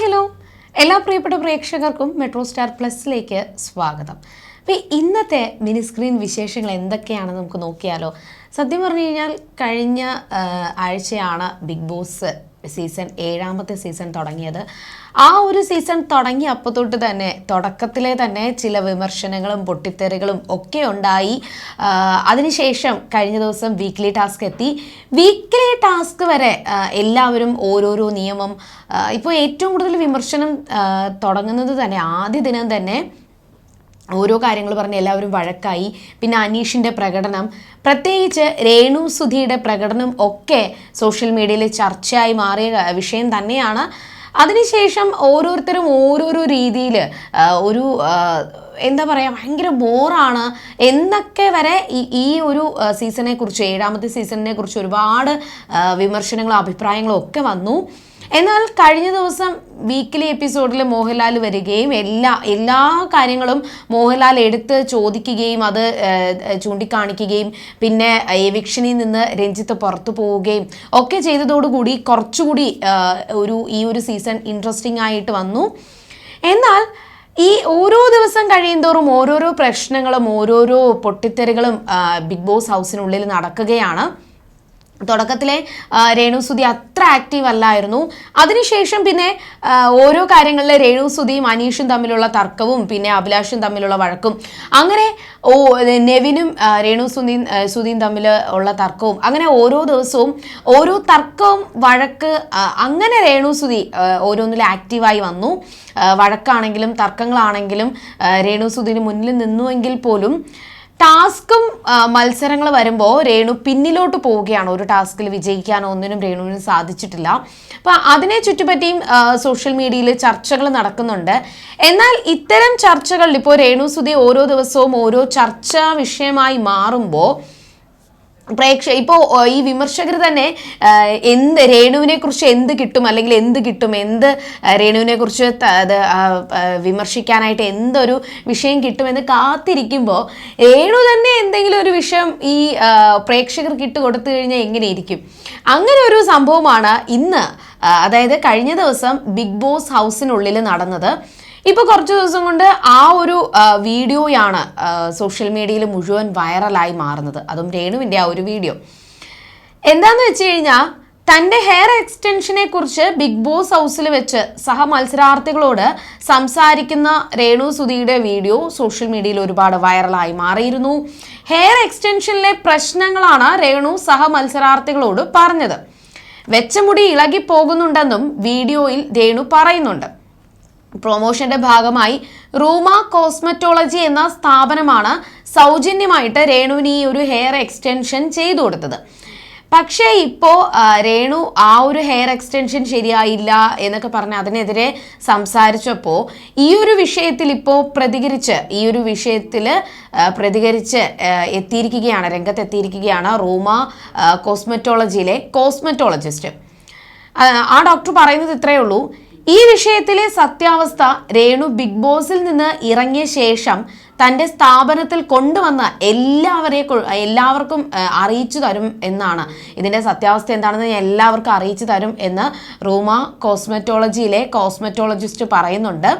Hello. എല്ലാ പ്രിയപ്പെട്ട പ്രേക്ഷകർക്കും മെട്രോ സ്റ്റാർ പ്ലസിലേക്ക് സ്വാഗതം. അപ്പോൾ ഇന്നത്തെ മിനി സ്ക്രീൻ വിശേഷങ്ങൾ എന്തൊക്കെയാണെന്ന് നമുക്ക് നോക്കിയാലോ. സത്യം പറഞ്ഞു കഴിഞ്ഞാൽ കഴിഞ്ഞ ആഴ്ചയാണ് ബിഗ് ബോസ് സീസൺ ഏഴാമത്തെ സീസൺ തുടങ്ങിയത്. ആ ഒരു സീസൺ തുടങ്ങി അപ്പോൾ തൊട്ട് തന്നെ തുടക്കത്തിലെ തന്നെ ചില വിമർശനങ്ങളും പൊട്ടിത്തെറികളും ഒക്കെ ഉണ്ടായി. അതിനുശേഷം കഴിഞ്ഞ ദിവസം വീക്ക്ലി ടാസ്ക് എത്തി. വീക്ക്ലി ടാസ്ക് വരെ എല്ലാവരും ഓരോരോ നിയമം ഇപ്പോൾ ഏറ്റവും കൂടുതൽ വിമർശനം തുടങ്ങുന്നത് തന്നെ ആദ്യ ദിനം തന്നെ ഓരോ കാര്യങ്ങൾ പറഞ്ഞ് എല്ലാവരും വഴക്കായി. പിന്നെ അനീഷിന്റെ പ്രകടനം. പ്രത്യേകിച്ച് രേണു സുധിയുടെ പ്രകടനം ഒക്കെ സോഷ്യൽ മീഡിയയിൽ ചർച്ചയായി മാറിയ വിഷയം തന്നെയാണ്. അതിനുശേഷം ഓരോരുത്തരും ഓരോരോ രീതിയിൽ ഒരു എന്താ പറയുക ഭയങ്കര ബോറാണ്. എന്നൊക്കെ വരെ ഈ ഒരു സീസണെ കുറിച്ച് ഏഴാമത്തെ സീസണിനെ കുറിച്ച് ഒരുപാട് വിമർശനങ്ങളും അഭിപ്രായങ്ങളും ഒക്കെ വന്നു. എന്നാൽ കഴിഞ്ഞ ദിവസം വീക്കിലി എപ്പിസോഡിൽ മോഹൻലാൽ വരികയും എല്ലാ എല്ലാ കാര്യങ്ങളും മോഹൻലാൽ എടുത്ത് ചോദിക്കുകയും അത് ചൂണ്ടിക്കാണിക്കുകയും പിന്നെ എവിക്ഷനിൽ നിന്ന് രഞ്ജിത്ത് പുറത്തു പോവുകയും ഒക്കെ ചെയ്തതോടുകൂടി കുറച്ചുകൂടി ഒരു ഈ ഒരു സീസൺ ഇൻട്രസ്റ്റിംഗ് ആയിട്ട് വന്നു. എന്നാൽ ഈ ഓരോ ദിവസം കഴിയുന്തോറും ഓരോരോ പ്രശ്നങ്ങളും ഓരോരോ പൊട്ടിത്തെറികളും ബിഗ് ബോസ് ഹൗസിനുള്ളിൽ നടക്കുകയാണ്. തുടക്കത്തിലെ രേണുസുതി അത്ര ആക്റ്റീവ് അല്ലായിരുന്നു. അതിനുശേഷം പിന്നെ ഓരോ കാര്യങ്ങളിൽ രേണു സുധിയും അനീഷും തമ്മിലുള്ള തർക്കവും പിന്നെ അഭിലാഷും തമ്മിലുള്ള വഴക്കും അങ്ങനെ ഓ നെവിനും ആ, രേണു സുധിയും ആ, സുധിയും തമ്മിൽ ഉള്ള തർക്കവും അങ്ങനെ ഓരോ ദിവസവും ഓരോ തർക്കവും വഴക്ക് അങ്ങനെ രേണു സുധി ആ, ഓരോന്നിലും ആക്റ്റീവായി വന്നു. വഴക്കാണെങ്കിലും തർക്കങ്ങളാണെങ്കിലും രേണുസുതിന് മുന്നിൽ നിന്നുവെങ്കിൽ പോലും ടാസ്കും മത്സരങ്ങൾ വരുമ്പോൾ രേണു പിന്നിലോട്ട് പോവുകയാണ്? ഒരു ടാസ്കിൽ വിജയിക്കാനോ ഒന്നിനും രേണുവിന് സാധിച്ചിട്ടില്ല. അപ്പോൾ അതിനെ ചുറ്റിപ്പറ്റിയും സോഷ്യൽ മീഡിയയിൽ ചർച്ചകൾ നടക്കുന്നുണ്ട്. എന്നാൽ ഇത്തരം ചർച്ചകളിൽ ഇപ്പോൾ രേണു സുധി ഓരോ ദിവസവും ഓരോ ചർച്ചാ വിഷയമായി മാറുമ്പോൾ പ്രേക്ഷ ഇപ്പോൾ ഈ വിമർശകർ തന്നെ എന്ത് രേണുവിനെ കുറിച്ച് എന്ത് കിട്ടും അല്ലെങ്കിൽ എന്ത് കിട്ടും എന്ത് രേണുവിനെ കുറിച്ച് അത് വിമർശിക്കാനായിട്ട് എന്തൊരു വിഷയം കിട്ടുമെന്ന് കാത്തിരിക്കുമ്പോൾ രേണു തന്നെ എന്തെങ്കിലും ഒരു വിഷയം ഈ പ്രേക്ഷകർ പ്രേക്ഷകർക്ക് ഇട്ട് കൊടുത്തു കഴിഞ്ഞാൽ എങ്ങനെയിരിക്കും അങ്ങനെ ഒരു സംഭവമാണ് ഇന്ന് അതായത് കഴിഞ്ഞ ദിവസം ബിഗ് ബോസ് ഹൗസിനുള്ളിൽ നടന്നത്. ഇപ്പോൾ കുറച്ച് ദിവസം കൊണ്ട് ആ ഒരു വീഡിയോയാണ് സോഷ്യൽ മീഡിയയിൽ മുഴുവൻ വൈറലായി മാറുന്നത്. അതും രേണുവിന്റെ ആ ഒരു വീഡിയോ. എന്താന്ന് വെച്ച് കഴിഞ്ഞാൽ തന്റെ ഹെയർ എക്സ്റ്റൻഷനെ കുറിച്ച് ബിഗ് ബോസ് ഹൗസിൽ വെച്ച് സഹ മത്സരാർത്ഥികളോട് സംസാരിക്കുന്ന രേണു സുധിയുടെ വീഡിയോ സോഷ്യൽ മീഡിയയിൽ ഒരുപാട് വൈറലായി മാറിയിരുന്നു. ഹെയർ എക്സ്റ്റൻഷനിലെ പ്രശ്നങ്ങളാണ് രേണു സഹ മത്സരാർത്ഥികളോട് പറഞ്ഞത്. വെച്ച മുടി ഇളകി പോകുന്നുണ്ടെന്നും വീഡിയോയിൽ രേണു പറയുന്നുണ്ട്. പ്രൊമോഷന്റെ ഭാഗമായി റൂമ കോസ്മെറ്റോളജി എന്ന സ്ഥാപനമാണ് സൗജന്യമായിട്ട് രേണുവിന് ഈ ഒരു ഹെയർ എക്സ്റ്റൻഷൻ ചെയ്തു കൊടുത്തത്. പക്ഷേ ഇപ്പോൾ രേണു ആ ഒരു ഹെയർ എക്സ്റ്റൻഷൻ ശരിയായില്ല എന്നൊക്കെ പറഞ്ഞ് അതിനെതിരെ സംസാരിച്ചപ്പോൾ ഈ ഒരു വിഷയത്തിൽ ഇപ്പോൾ പ്രതികരിച്ച് ഈ ഒരു വിഷയത്തിൽ പ്രതികരിച്ച് എത്തിയിരിക്കുകയാണ് രംഗത്ത് എത്തിയിരിക്കുകയാണ് റൂമ കോസ്മറ്റോളജിയിലെ കോസ്മെറ്റോളജിസ്റ്റ് ആ ഡോക്ടർ പറയുന്നത് ഇത്രയേ ഉള്ളൂ. ഈ വിഷയത്തിലെ സത്യാവസ്ഥ രേണു ബിഗ് ബോസിൽ നിന്ന് ഇറങ്ങിയ ശേഷം തന്റെ സ്ഥാപനത്തിൽ കൊണ്ടുവന്ന എല്ലാവരെ എല്ലാവർക്കും അറിയിച്ചു തരും എന്നാണ്. ഇതിന്റെ സത്യാവസ്ഥ എന്താണെന്ന് ഞാൻ എല്ലാവർക്കും അറിയിച്ചു തരും എന്ന് റൂമ കോസ്മെറ്റോളജിയിലെ കോസ്മെറ്റോളജിസ്റ്റ് പറയുന്നുണ്ട്.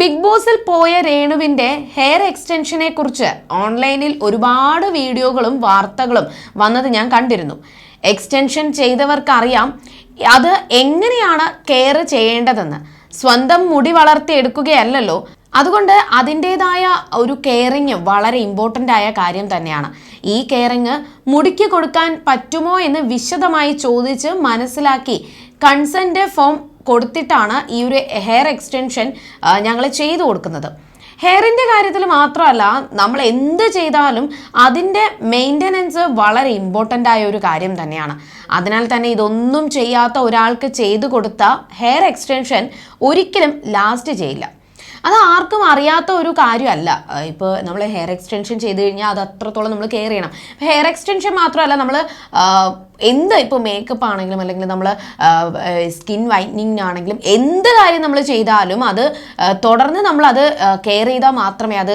ബിഗ് ബോസിൽ പോയ രേണുവിന്റെ ഹെയർ എക്സ്റ്റൻഷനെ കുറിച്ച് ഓൺലൈനിൽ ഒരുപാട് വീഡിയോകളും വാർത്തകളും വന്നത് ഞാൻ കണ്ടിരുന്നു. എക്സ്റ്റൻഷൻ ചെയ്തവർക്കറിയാം. അത് എങ്ങനെയാണ് കെയർ ചെയ്യേണ്ടതെന്ന്. സ്വന്തം മുടി വളർത്തിയെടുക്കുകയല്ലല്ലോ. അതുകൊണ്ട് അതിന്റെതായ ഒരു കെയറിങ് വളരെ ഇമ്പോർട്ടന്റ് ആയ കാര്യം തന്നെയാണ്. ഈ കെയറിങ് മുടിക്ക് കൊടുക്കാൻ പറ്റുമോ എന്ന് വിശദമായി ചോദിച്ച് മനസ്സിലാക്കി കൺസെന്റ് ഫോം കൊടുത്തിട്ടാണ് ഈ ഒരു ഹെയർ എക്സ്റ്റൻഷൻ ഞങ്ങൾ ചെയ്തു കൊടുക്കുന്നത്. ഹെയറിന്റെ കാര്യത്തിൽ മാത്രമല്ല നമ്മൾ എന്ത് ചെയ്താലും അതിന്റെ മെയിന്റനൻസ് വളരെ ഇമ്പോർട്ടന്റ് ആയ ഒരു കാര്യം തന്നെയാണ്. അതിനാൽ തന്നെ ഇതൊന്നും ചെയ്യാത്ത ഒരാൾക്ക് ചെയ്തു കൊടുത്ത ഹെയർ എക്സ്റ്റൻഷൻ ഒരിക്കലും ലാസ്റ്റ് ചെയ്യില്ല. അത് ആർക്കും അറിയാത്ത ഒരു കാര്യമല്ല. ഇപ്പോൾ നമ്മൾ ഹെയർ എക്സ്റ്റൻഷൻ ചെയ്ത് കഴിഞ്ഞാൽ അത് അത്രത്തോളം നമ്മൾ കെയർ ചെയ്യണം. ഹെയർ എക്സ്റ്റൻഷൻ മാത്രമല്ല നമ്മൾ എന്ത് ഇപ്പോൾ മേക്കപ്പ് ആണെങ്കിലും അല്ലെങ്കിൽ നമ്മൾ സ്കിൻ വൈറ്റനിങ് ആണെങ്കിലും എന്ത് കാര്യം നമ്മൾ ചെയ്താലും അത് തുടർന്ന് നമ്മളത് കെയർ ചെയ്താൽ മാത്രമേ അത്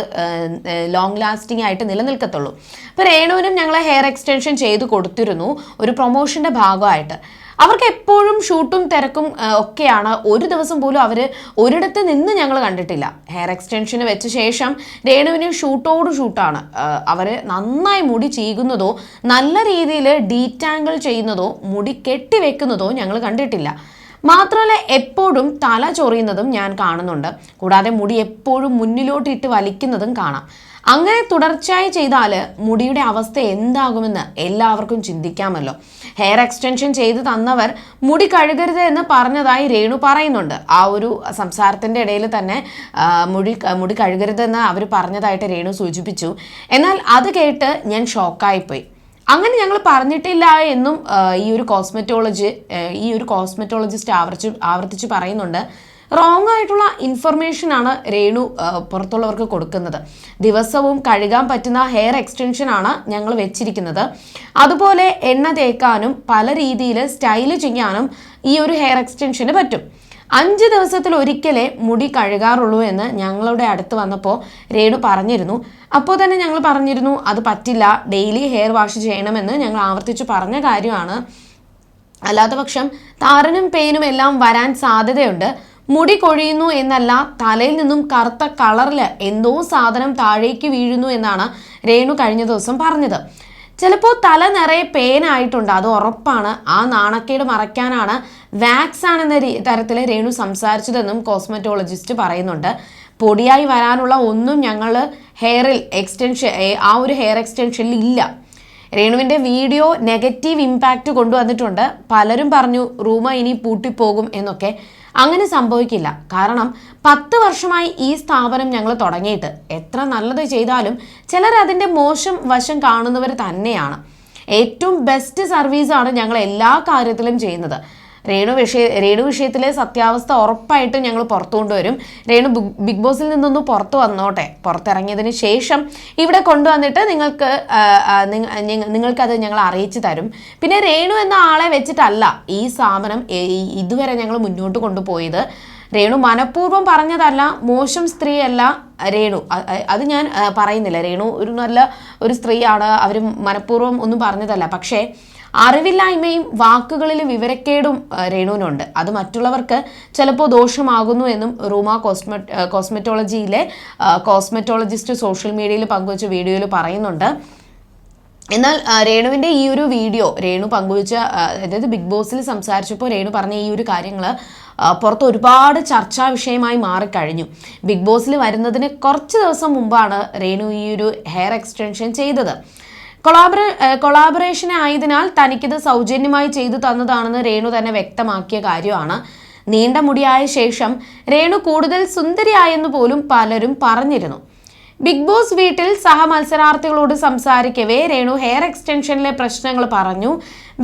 ലോങ് ലാസ്റ്റിംഗ് ആയിട്ട് നിലനിൽക്കത്തുള്ളൂ. അപ്പോൾ രേണുവിനും ഞങ്ങൾ ഹെയർ എക്സ്റ്റൻഷൻ ചെയ്ത് കൊടുത്തിരുന്നു ഒരു പ്രൊമോഷന്റെ ഭാഗമായിട്ട്. അവർക്ക് എപ്പോഴും ഷൂട്ടും തിരക്കും ഒക്കെയാണ്. ഒരു ദിവസം പോലും അവർ ഒരിടത്ത് നിന്ന് ഞങ്ങൾ കണ്ടിട്ടില്ല. ഹെയർ എക്സ്റ്റൻഷന് വെച്ച ശേഷം രേണുവിന് ഷൂട്ടോട് ഷൂട്ടാണ്. അവർ നന്നായി മുടി ചീകുന്നതോ നല്ല രീതിയിൽ ഡീറ്റാങ്കിൾ ചെയ്യുന്നതോ മുടി കെട്ടിവെക്കുന്നതോ ഞങ്ങൾ കണ്ടിട്ടില്ല. മാത്രമല്ല എപ്പോഴും തല ചൊറിയുന്നതും ഞാൻ കാണുന്നുണ്ട്. കൂടാതെ മുടി എപ്പോഴും മുന്നിലോട്ടിട്ട് വലിക്കുന്നതും കാണാം. അങ്ങനെ തുടർച്ചയായി ചെയ്താൽ മുടിയുടെ അവസ്ഥ എന്താകുമെന്ന് എല്ലാവർക്കും ചിന്തിക്കാമല്ലോ. ഹെയർ എക്സ്റ്റൻഷൻ ചെയ്തു തന്നവർ മുടി കഴുകരുത് എന്ന് പറഞ്ഞതായി രേണു പറയുന്നുണ്ട്. ആ ഒരു സംസാരത്തിന്റെ ഇടയിൽ തന്നെ മുടി മുടി കഴുകരുത് എന്ന് അവർ പറഞ്ഞതായിട്ട് രേണു സൂചിപ്പിച്ചു. എന്നാൽ അത് കേട്ട് ഞാൻ ഷോക്കായിപ്പോയി. അങ്ങനെ ഞങ്ങൾ പറഞ്ഞിട്ടില്ല എന്നും ഈ ഒരു കോസ്മെറ്റോളജി ഈ ഒരു കോസ്മെറ്റോളജിസ്റ്റ് ആവർത്തിച്ച് ആവർത്തിച്ച് പറയുന്നുണ്ട്. റോങ് ആയിട്ടുള്ള ഇൻഫർമേഷൻ ആണ് രേണു പുറത്തുള്ളവർക്ക് കൊടുക്കുന്നത്. ദിവസവും കഴുകാൻ പറ്റുന്ന ഹെയർ എക്സ്റ്റൻഷൻ ആണ് ഞങ്ങൾ വെച്ചിരിക്കുന്നത്. അതുപോലെ എണ്ണ തേക്കാനും പല രീതിയിൽ സ്റ്റൈൽ ചെയ്യാനും ഈ ഒരു ഹെയർ എക്സ്റ്റൻഷന് പറ്റും. അഞ്ച് ദിവസത്തിൽ ഒരിക്കലേ മുടി കഴുകാറുള്ളൂ എന്ന് ഞങ്ങളുടെ അടുത്ത് വന്നപ്പോൾ രേണു പറഞ്ഞിരുന്നു. അപ്പോൾ തന്നെ ഞങ്ങൾ പറഞ്ഞിരുന്നു അത് പറ്റില്ല ഡെയിലി ഹെയർ വാഷ് ചെയ്യണമെന്ന് ഞങ്ങൾ ആവർത്തിച്ച് പറഞ്ഞ കാര്യമാണ്. അല്ലാത്ത പക്ഷം താരനും പെയിനും എല്ലാം വരാൻ സാധ്യതയുണ്ട്. മുടി കൊഴിയുന്നു എന്നല്ല തലയിൽ നിന്നും കറുത്ത കളറിൽ എന്തോ സാധനം താഴേക്ക് വീഴുന്നു എന്നാണ് രേണു കഴിഞ്ഞ ദിവസം പറഞ്ഞത്. ചിലപ്പോൾ തല നിറയെ പേനായിട്ടുണ്ട് അത് ഉറപ്പാണ്. ആ നാണക്കേട് മറയ്ക്കാനാണ് വാക്സ് ആണെന്ന തരത്തിൽ രേണു സംസാരിച്ചതെന്നും കോസ്മെറ്റോളജിസ്റ്റ് പറയുന്നുണ്ട്. പൊടിയായി വരാനുള്ള ഒന്നും ഞങ്ങൾ ഹെയറിൽ എക്സ്റ്റൻഷൻ ആ ഒരു ഹെയർ എക്സ്റ്റൻഷനിൽ ഇല്ല. രേണുവിന്റെ വീഡിയോ നെഗറ്റീവ് ഇമ്പാക്റ്റ് കൊണ്ടുവന്നിട്ടുണ്ട്. പലരും പറഞ്ഞു റൂമ ഇനി പൂട്ടിപ്പോകും എന്നൊക്കെ. അങ്ങനെ സംഭവിക്കില്ല. കാരണം പത്ത് വർഷമായി ഈ സ്ഥാപനം ഞങ്ങൾ തുടങ്ങിയിട്ട്. എത്ര നല്ലത് ചെയ്താലും ചിലർ അതിന്റെ മോശം വശം കാണുന്നവർ തന്നെയാണ്. ഏറ്റവും ബെസ്റ്റ് സർവീസാണ് ഞങ്ങൾ എല്ലാ കാര്യത്തിലും ചെയ്യുന്നത്. രേണു വിഷയ രേണു വിഷയത്തിലെ സത്യാവസ്ഥ ഉറപ്പായിട്ടും ഞങ്ങൾ പുറത്തു കൊണ്ടുവരും. രേണു ബിഗ് ബോസിൽ നിന്നൊന്ന് പുറത്തു വന്നോട്ടെ. പുറത്തിറങ്ങിയതിന് ശേഷം ഇവിടെ കൊണ്ടുവന്നിട്ട് നിങ്ങൾക്ക് നിങ്ങൾക്കത് ഞങ്ങൾ അറിയിച്ചു തരും. പിന്നെ രേണു എന്ന ആളെ വെച്ചിട്ടല്ല ഈ സ്ഥാപനം ഇതുവരെ ഞങ്ങൾ മുന്നോട്ട് കൊണ്ടുപോയത്. രേണു മനഃപൂർവം പറഞ്ഞതല്ല മോശം സ്ത്രീയല്ല രേണു. അത് ഞാൻ പറയുന്നില്ല. രേണു ഒരു നല്ല ഒരു സ്ത്രീയാണ്. അവർ മനഃപൂർവം ഒന്നും പറഞ്ഞതല്ല. പക്ഷേ അറിവില്ലായ്മയും വാക്കുകളിൽ വിവരക്കേടും രേണുവിനുണ്ട്. അത് മറ്റുള്ളവർക്ക് ചിലപ്പോൾ ദോഷമാകുന്നു എന്നും റൂമ കോസ്മെ കോസ്മെറ്റോളജിയിലെ കോസ്മെറ്റോളജിസ്റ്റ് സോഷ്യൽ മീഡിയയിൽ പങ്കുവച്ച വീഡിയോയിൽ പറയുന്നുണ്ട്. എന്നാൽ രേണുവിന്റെ ഈ ഒരു വീഡിയോ രേണു പങ്കുവച്ച അതായത് ബിഗ് ബോസിൽ സംസാരിച്ചപ്പോൾ രേണു പറഞ്ഞ ഈ ഒരു കാര്യങ്ങൾ പുറത്ത് ഒരുപാട് ചർച്ചാ വിഷയമായി മാറിക്കഴിഞ്ഞു. ബിഗ് ബോസിൽ വരുന്നതിന് കുറച്ച് ദിവസം മുമ്പാണ് രേണു ഈ ഒരു ഹെയർ എക്സ്റ്റൻഷൻ ചെയ്തത്. കൊളാബറേ കൊളാബറേഷൻ ആയതിനാൽ തനിക്കിത് സൗജന്യമായി ചെയ്തു തന്നതാണെന്ന് രേണു തന്നെ വ്യക്തമാക്കിയ കാര്യമാണ്. നീണ്ട മുടിയായ ശേഷം രേണു കൂടുതൽ സുന്ദരിയായെന്ന് പോലും പലരും പറഞ്ഞിരുന്നു. ബിഗ് ബോസ് വീട്ടിൽ സഹമത്സരാർത്ഥികളോട് സംസാരിക്കവേ രേണു ഹെയർ എക്സ്റ്റൻഷനിലെ പ്രശ്നങ്ങൾ പറഞ്ഞു.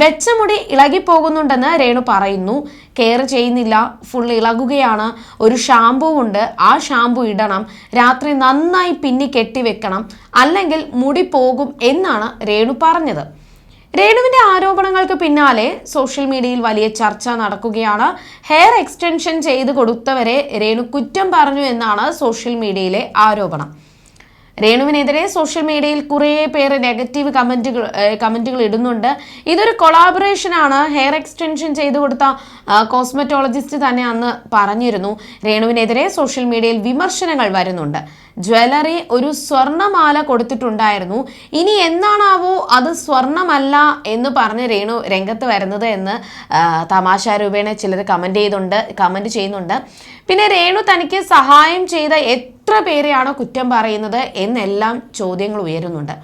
വെച്ച മുടി ഇളകിപ്പോകുന്നുണ്ടെന്ന് രേണു പറയുന്നു. കെയർ ചെയ്യുന്നില്ല. ഫുൾ ഇളകുകയാണ്. ഒരു ഷാമ്പൂ ഉണ്ട്. ആ ഷാമ്പൂ ഇടണം. രാത്രി നന്നായി പിന്നി കെട്ടിവെക്കണം അല്ലെങ്കിൽ മുടി പോകും എന്നാണ് രേണു പറഞ്ഞത്. രേണുവിന്റെ ആരോപണങ്ങൾക്ക് പിന്നാലെ സോഷ്യൽ മീഡിയയിൽ വലിയ ചർച്ച നടക്കുകയാണ്. ഹെയർ എക്സ്റ്റൻഷൻ ചെയ്ത് കൊടുത്തവരെ രേണു കുറ്റം പറഞ്ഞു എന്നാണ് സോഷ്യൽ മീഡിയയിലെ ആരോപണം. രേണുവിനെതിരെ സോഷ്യൽ മീഡിയയിൽ കുറേ പേര് നെഗറ്റീവ് കമന്റുകൾ കമന്റുകൾ ഇടുന്നുണ്ട്. ഇതൊരു കൊളാബറേഷൻ ആണ്. ഹെയർ എക്സ്റ്റൻഷൻ ചെയ്തു കൊടുത്ത കോസ്മെറ്റോളജിസ്റ്റ് തന്നെ അന്ന് പറഞ്ഞിരുന്നു. രേണുവിനെതിരെ സോഷ്യൽ മീഡിയയിൽ വിമർശനങ്ങൾ വരുന്നുണ്ട്. ജ്വല്ലറി ഒരു സ്വർണമാല കൊടുത്തിട്ടുണ്ടായിരുന്നു. ഇനി എന്നാണാവോ അത് സ്വർണമല്ല എന്ന് പറഞ്ഞ് രേണു രംഗത്ത് വരുന്നത് എന്ന് തമാശ രൂപേണ ചിലർ കമന്റ് ചെയ്തുണ്ട് കമന്റ് ചെയ്യുന്നുണ്ട്. പിന്നെ രേണു തനിക്ക് സഹായം ചെയ്ത എത്ര പേരെയാണോ കുറ്റം പറയുന്നത് എന്നെല്ലാം ചോദ്യങ്ങൾ ഉയരുന്നുണ്ട്.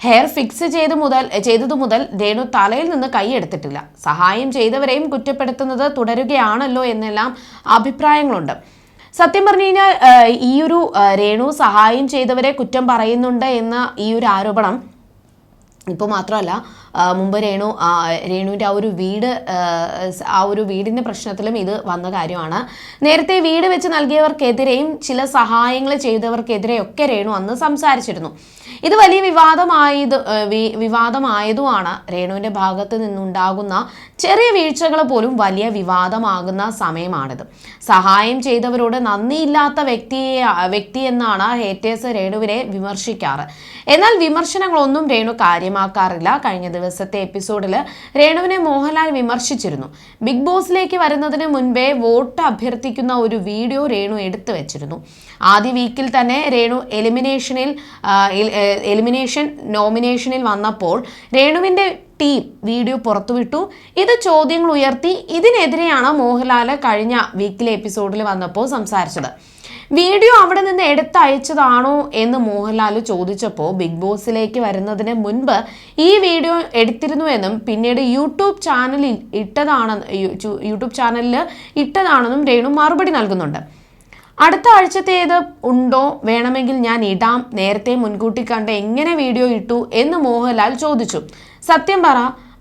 ഹെയർ ഫിക്സ് ചെയ്ത് മുതൽ ചെയ്തതു മുതൽ രേണു തലയിൽ നിന്ന് കൈയെടുത്തിട്ടില്ല സഹായം ചെയ്തവരെയും കുറ്റപ്പെടുത്തുന്നത് തുടരുകയാണല്ലോ എന്നെല്ലാം അഭിപ്രായങ്ങളുണ്ട്. സത്യം പറഞ്ഞു കഴിഞ്ഞാൽ ഈ ഒരു രേണു സഹായം ചെയ്തവരെ കുറ്റം പറയുന്നുണ്ട് എന്ന ഈ ഒരു ആരോപണം ഇപ്പോൾ മാത്രമല്ല മുമ്പ് രേണു രേണുവിന്റെ ആ ഒരു വീട് ആ ഒരു വീടിന്റെ പ്രശ്നത്തിലും ഇത് വന്ന കാര്യമാണ്. നേരത്തെ വീട് വെച്ച് നൽകിയവർക്കെതിരെയും ചില സഹായങ്ങൾ ചെയ്തവർക്കെതിരെയൊക്കെ രേണു അന്ന് സംസാരിച്ചിരുന്നു. ഇത് വലിയ വിവാദമായത് വിവാദമായതുമാണ്. രേണുവിന്റെ ഭാഗത്ത് നിന്നുണ്ടാകുന്ന ചെറിയ വീഴ്ചകൾ പോലും വലിയ വിവാദമാകുന്ന സമയമാണിത്. സഹായം ചെയ്തവരോട് നന്ദിയില്ലാത്ത വ്യക്തിയെ വ്യക്തി എന്നാണ് ഹേറ്റേഴ്സ് രേണുവിനെ വിമർശിക്കാറ്. എന്നാൽ വിമർശനങ്ങളൊന്നും രേണു കാര്യമാക്കാറില്ല. കഴിഞ്ഞ ദിവസത്തെ എപ്പിസോഡിൽ രേണുവിനെ മോഹൻലാൽ വിമർശിച്ചിരുന്നു. ബിഗ് ബോസിലേക്ക് വരുന്നതിന് മുൻപേ വോട്ട് അഭ്യർത്ഥിക്കുന്ന ഒരു വീഡിയോ രേണു എടുത്തു വെച്ചിരുന്നു. ആദ്യ വീക്കിൽ തന്നെ രേണു എലിമിനേഷനിൽ എലിമിനേഷൻ നോമിനേഷനിൽ വന്നപ്പോൾ രേണുവിന്റെ ടീം വീഡിയോ പുറത്തുവിട്ടു. ഇത് ചോദ്യങ്ങൾ ഉയർത്തി. ഇതിനെതിരെയാണ് മോഹൻലാൽ കഴിഞ്ഞ വീക്കിലെ എപ്പിസോഡിൽ വന്നപ്പോൾ സംസാരിച്ചത്. വീഡിയോ അവിടെ നിന്ന് എടുത്തയച്ചതാണോ എന്ന് മോഹൻലാൽ ചോദിച്ചപ്പോൾ ബിഗ് ബോസിലേക്ക് വരുന്നതിന് മുൻപ് ഈ വീഡിയോ എടുത്തിരുന്നുവെന്നും പിന്നീട് യൂട്യൂബ് ചാനലിൽ ഇട്ടതാണെന്ന് യൂട്യൂബ് ചാനലിൽ ഇട്ടതാണെന്നും രേണു മറുപടി നൽകുന്നുണ്ട്. അടുത്ത ആഴ്ചത്തേത് ഉണ്ടോ വേണമെങ്കിൽ ഞാൻ ഇടാം. നേരത്തെ മുൻകൂട്ടി കണ്ട് എങ്ങനെ വീഡിയോ ഇട്ടു എന്ന് മോഹൻലാൽ ചോദിച്ചു. സത്യം പറ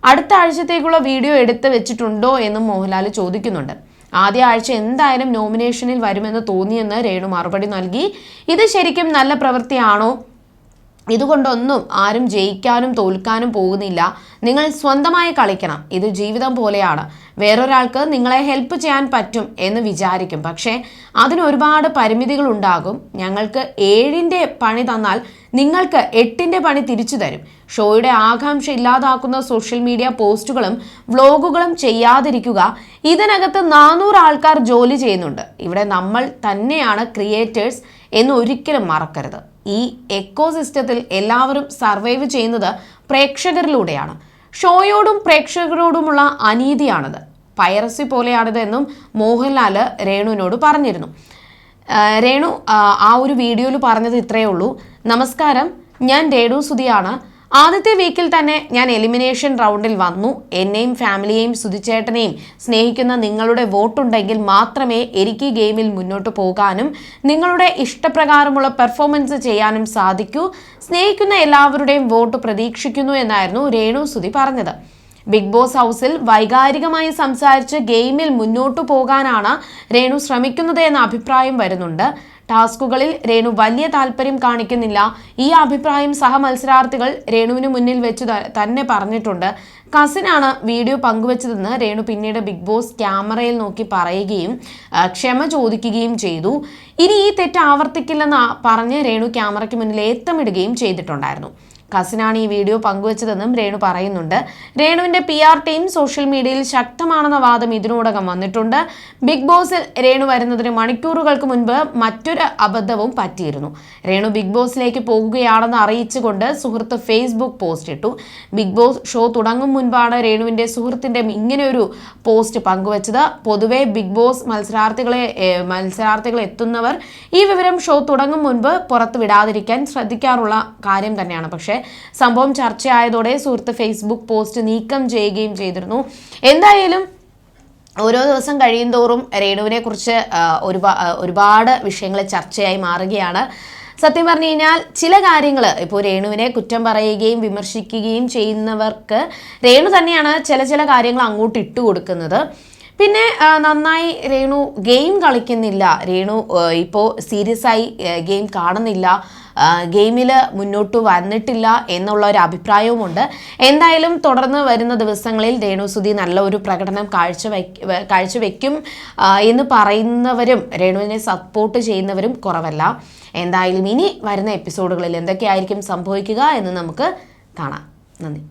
അടുത്ത ആഴ്ചത്തേക്കുള്ള വീഡിയോ എടുത്ത് വെച്ചിട്ടുണ്ടോ എന്നും മോഹൻലാൽ ചോദിക്കുന്നുണ്ട്. ആദ്യ ആഴ്ച എന്തായാലും നോമിനേഷനിൽ വരുമെന്ന് തോന്നിയെന്ന് രേണു മറുപടി നൽകി. ഇത് ശരിക്കും നല്ല പ്രവൃത്തിയാണോ? ഇതുകൊണ്ടൊന്നും ആരും ജയിക്കാനും തോൽക്കാനും പോകുന്നില്ല. നിങ്ങൾ സ്വന്തമായി കളിക്കണം. ഇത് ജീവിതം പോലെയാണ്. വേറൊരാൾക്ക് നിങ്ങളെ ഹെൽപ്പ് ചെയ്യാൻ പറ്റും എന്ന് വിചാരിക്കും. പക്ഷേ അതിന് ഒരുപാട് പരിമിതികൾ ഉണ്ടാകും. ഞങ്ങൾക്ക് ഏഴിന്റെ പണി തന്നാൽ നിങ്ങൾക്ക് എട്ടിന്റെ പണി തിരിച്ചു തരും. ഷോയുടെ ആകാംക്ഷ ഇല്ലാതാക്കുന്ന സോഷ്യൽ മീഡിയ പോസ്റ്റുകളും വ്ലോഗുകളും ചെയ്യാതിരിക്കുക. ഇതിനകത്ത് നാനൂറ് ആൾക്കാർ ജോലി ചെയ്യുന്നുണ്ട്. ഇവിടെ നമ്മൾ തന്നെയാണ് ക്രിയേറ്റേഴ്സ് എന്ന് ഒരിക്കലും മറക്കരുത്. ഈ എക്കോ സിസ്റ്റത്തിൽ എല്ലാവരും സർവൈവ് ചെയ്യുന്നത് പ്രേക്ഷകരിലൂടെയാണ്. ഷോയോടും പ്രേക്ഷകരോടുമുള്ള അനീതിയാണത്. പൈറസി പോലെയാണിത് എന്നും മോഹൻലാൽ രേണുവിനോട് പറഞ്ഞിരുന്നു. രേണു ആ, ഒരു വീഡിയോയിൽ പറഞ്ഞത് ഇത്രയേ ഉള്ളൂ. നമസ്കാരം. ഞാൻ രേണു സുധിയാണ്. ആദ്യത്തെ വീക്കിൽ തന്നെ ഞാൻ എലിമിനേഷൻ റൗണ്ടിൽ വന്നു. എന്നെയും ഫാമിലിയെയും സുധിച്ചേട്ടനെയും സ്നേഹിക്കുന്ന നിങ്ങളുടെ വോട്ടുണ്ടെങ്കിൽ മാത്രമേ എനിക്ക് ഗെയിമിൽ മുന്നോട്ട് പോകാനും നിങ്ങളുടെ ഇഷ്ടപ്രകാരമുള്ള പെർഫോമൻസ് ചെയ്യാനും സാധിക്കൂ. സ്നേഹിക്കുന്ന എല്ലാവരുടെയും വോട്ട് പ്രതീക്ഷിക്കുന്നു എന്നായിരുന്നു രേണു സുധി പറഞ്ഞത്. ബിഗ് ബോസ് ഹൗസിൽ വൈകാരികമായി സംസാരിച്ച് ഗെയിമിൽ മുന്നോട്ടു പോകാനാണ് രേണു ശ്രമിക്കുന്നത് എന്ന അഭിപ്രായം വരുന്നുണ്ട്. ടാസ്കുകളിൽ രേണു വലിയ താല്പര്യം കാണിക്കുന്നില്ല. ഈ അഭിപ്രായം സഹ മത്സരാർത്ഥികൾ രേണുവിന് മുന്നിൽ വെച്ച് തന്നെ പറഞ്ഞിട്ടുണ്ട്. കസിനാണ് വീഡിയോ പങ്കുവച്ചതെന്ന് രേണു പിന്നീട് ബിഗ് ബോസ് ക്യാമറയിൽ നോക്കി പറയുകയും ക്ഷമ ചോദിക്കുകയും ചെയ്തു. ഇനി ഈ തെറ്റ് ആവർത്തിക്കില്ലെന്ന് പറഞ്ഞ് രേണു ക്യാമറയ്ക്ക് മുന്നിൽ ഏത്തമിടുകയും ചെയ്തിട്ടുണ്ടായിരുന്നു. കസിനാണ് ഈ വീഡിയോ പങ്കുവച്ചതെന്നും രേണു പറയുന്നുണ്ട്. രേണുവിന്റെ പി ആർ ടീം സോഷ്യൽ മീഡിയയിൽ ശക്തമാണെന്ന വാദം ഇതിനോടകം വന്നിട്ടുണ്ട്. ബിഗ് ബോസിൽ രേണു വരുന്നതിന് മണിക്കൂറുകൾക്ക് മുൻപ് മറ്റൊരു അബദ്ധവും പറ്റിയിരുന്നു. രേണു ബിഗ് ബോസിലേക്ക് പോകുകയാണെന്ന് അറിയിച്ചുകൊണ്ട് സുഹൃത്ത് ഫേസ്ബുക്ക് പോസ്റ്റ് ഇട്ടു. ബിഗ് ബോസ് ഷോ തുടങ്ങും മുൻപാണ് രേണുവിന്റെ സുഹൃത്തിന്റെ ഇങ്ങനെയൊരു പോസ്റ്റ് പങ്കുവച്ചത്. പൊതുവെ ബിഗ് ബോസ് മത്സരാർത്ഥികളെ മത്സരാർത്ഥികൾ എത്തുന്നവർ ഈ വിവരം ഷോ തുടങ്ങും മുൻപ് പുറത്ത് വിടാതിരിക്കാൻ ശ്രദ്ധിക്കാറുള്ള കാര്യം തന്നെയാണ്. പക്ഷേ സംഭവം ചർച്ചയായതോടെ സുഹൃത്ത് ഫേസ്ബുക്ക് പോസ്റ്റ് നീക്കം ചെയ്യുകയും ചെയ്തിരുന്നു. എന്തായാലും ഓരോ ദിവസം കഴിയും തോറും രേണുവിനെ കുറിച്ച് ഒരുപാ ഒരുപാട് വിഷയങ്ങൾ ചർച്ചയായി മാറുകയാണ്. സത്യം പറഞ്ഞു കഴിഞ്ഞാൽ ചില കാര്യങ്ങൾ ഇപ്പോൾ രേണുവിനെ കുറ്റം പറയുകയും വിമർശിക്കുകയും ചെയ്യുന്നവർക്ക് രേണു തന്നെയാണ് ചില ചില കാര്യങ്ങൾ അങ്ങോട്ട് ഇട്ട് കൊടുക്കുന്നത്. പിന്നെ നന്നായി രേണു ഗെയിം കളിക്കുന്നില്ല. രേണു ഇപ്പോൾ സീരിയസ് ആയി ഗെയിം കാണുന്നില്ല. ഗെയിമിൽ മുന്നോട്ട് വന്നിട്ടില്ല എന്നുള്ള ഒരു അഭിപ്രായവുമുണ്ട്. എന്തായാലും തുടർന്ന് വരുന്ന ദിവസങ്ങളിൽ രേണുസുതി നല്ല ഒരു പ്രകടനം കാഴ്ചവെക്ക് കാഴ്ചവെക്കും എന്ന് പറയുന്നവരും രേണുവിനെ സപ്പോർട്ട് ചെയ്യുന്നവരും കുറവല്ല. എന്തായാലും ഇനി വരുന്ന എപ്പിസോഡുകളിൽ എന്തൊക്കെയായിരിക്കും സംഭവിക്കുക എന്ന് നമുക്ക് കാണാം. നന്ദി.